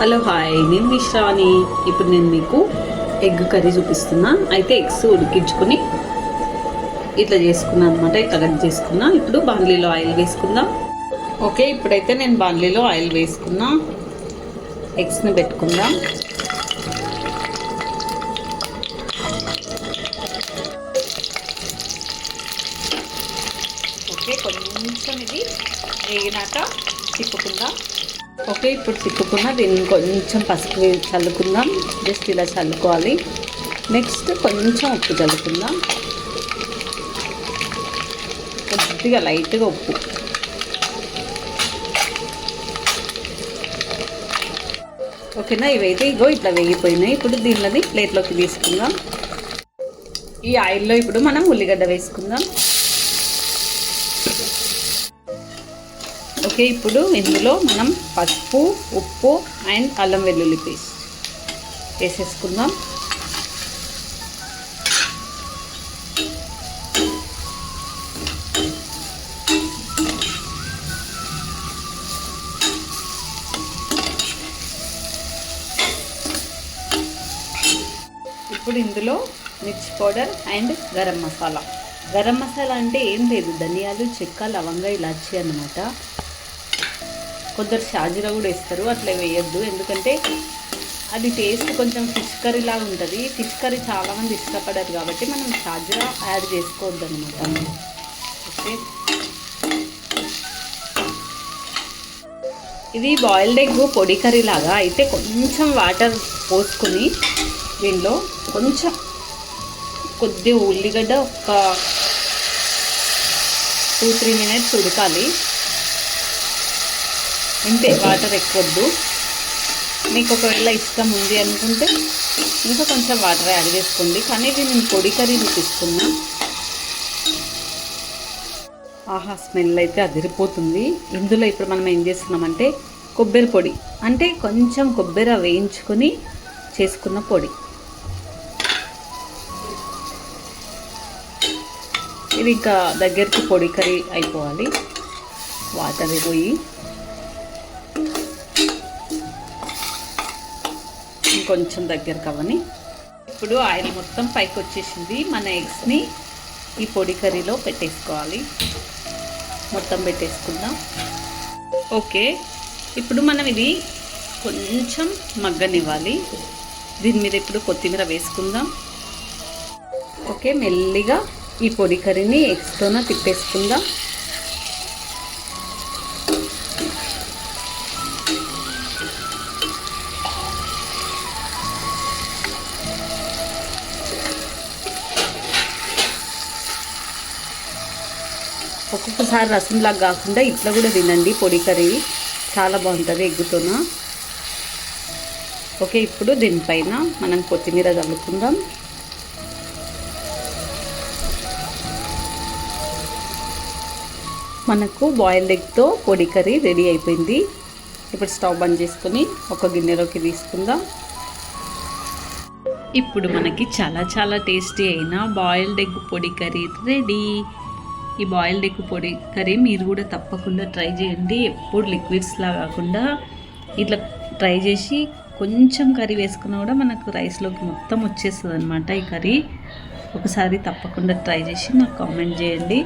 Hello hi. నేను విశ్రావణి ఇప్పుడు నేను మీకు ఎగ్ కర్రీ చూపిస్తున్నా. అయితే ఎగ్స్ ఉడికించుకొని ఇట్లా చేసుకున్నాను అనమాట ఇట్లా కట్ చేసుకున్నా. ఇప్పుడు బాండ్లీలో ఆయిల్ వేసుకుందాం. ఓకే ఇప్పుడైతే నేను బాండ్లీలో ఆయిల్ వేసుకున్నా. ఎగ్స్ని పెట్టుకుందాం. ఓకే కొంచెం ఇది వేగినాక తిప్పుకుందాం. ఓకే ఇప్పుడు తిప్పుకున్న దీన్ని కొంచెం పసుపు చల్లుకుందాం. జస్ట్ ఇలా చల్లుకోవాలి. నెక్స్ట్ కొంచెం ఉప్పు చల్లుకుందాం. కొద్దిగా లైట్గా ఉప్పు. ఓకేనా ఇవైతే ఇగో ఇట్లా వేగిపోయినాయి. ఇప్పుడు దీనిని ప్లేట్లోకి తీసుకుందాం. ఈ ఆయిల్లో ఇప్పుడు మనం ఉల్లిగడ్డ వేసుకుందాం. ఓకే ఇప్పుడు ఇందులో మనం పసుపు ఉప్పు అండ్ అల్లం వెల్లుల్లి పేస్ట్ వేసేసుకుందాం. ఇప్పుడు ఇందులో మిర్చి పౌడర్ అండ్ గరం మసాలా. గరం మసాలా అంటే ఏం లేదు ధనియాలు చెక్క లవంగ ఇలాచి అన్నమాట. కొందరు షాజీరా కూడా వేస్తారు అట్లా వేయద్దు. ఎందుకంటే అది టేస్ట్ కొంచెం ఫిష్ కర్రీ లాగా ఉంటుంది. ఫిష్ కర్రీ చాలామంది ఇష్టపడరు కాబట్టి మనం షాజీరా యాడ్ చేసుకోవద్దు అనమాట ఓకే. ఇది బాయిల్డ్ ఎగ్ పొడి కర్రీ లాగా. అయితే కొంచెం వాటర్ పోసుకొని దీనిలో కొంచెం కొద్ది ఉల్లిగడ్డ ఒక టూ త్రీ మినిట్స్ ఉడకాలి. ఇంతే వాటర్ ఎక్కువద్దు. మీకు ఒకవేళ ఇష్టం ఉంది అనుకుంటే ఇంకా కొంచెం వాటర్ యాడ్ చేసుకోండి. కానీ ఇది నేను పొడి కర్రీ చూపిస్తున్నా. ఆహా స్మెల్ అయితే అదిరిపోతుంది. ఇందులో ఇప్పుడు మనం ఏం చేస్తున్నామంటే కొబ్బరి పొడి. అంటే కొంచెం కొబ్బరి వేయించుకొని చేసుకున్న పొడి. ఇది ఇంకా దగ్గరికి పొడి కర్రీ అయిపోవాలి. వాటర్ పోయి ఇంకొంచెం దగ్గరకు అవ్వని ఇప్పుడు ఆయిల్ మొత్తం పైకి వచ్చేసింది మన ఎగ్స్ని ఈ పొడి కర్రీలో పెట్టేసుకోవాలి. మొత్తం పెట్టేసుకుందాం. ఓకే. ఇప్పుడు మనం ఇది కొంచెం మగ్గనివ్వాలి. దీని మీద ఇప్పుడు కొత్తిమీర వేసుకుందాం. ఓకే మెల్లిగా ఈ పొడి కర్రీని ఎగ్స్తోన తిప్పేసుకుందాం. ఒక్కొక్కసారి రసంలాగా కాకుండా ఇట్లా కూడా తినండి. పొడి కర్రీ చాలా బాగుంటుంది ఎగ్గుతోన. ఓకే ఇప్పుడు దీనిపైన మనం కొత్తిమీర చల్లుకుందాం. మనకు బాయిల్డ్ ఎగ్తో పొడి కర్రీ రెడీ అయిపోయింది. ఇప్పుడు స్టవ్ బంద్ చేసుకొని ఒక గిన్నెలోకి తీసుకుందాం. ఇప్పుడు మనకి చాలా చాలా టేస్టీ అయిన బాయిల్డ్ ఎగ్ పొడి కర్రీ రెడీ. ఈ బాయిల్డ్ ఎగ్ పొడి కర్రీ మీరు కూడా తప్పకుండా ట్రై చేయండి. ఎప్పుడు లిక్విడ్స్లా కాకుండా ఇట్లా ట్రై చేసి కొంచెం కర్రీ వేసుకున్నా కూడా మనకు రైస్లోకి మొత్తం వచ్చేస్తుంది అనమాట ఈ కర్రీ. ఒకసారి తప్పకుండా ట్రై చేసి నాకు కామెంట్ చేయండి.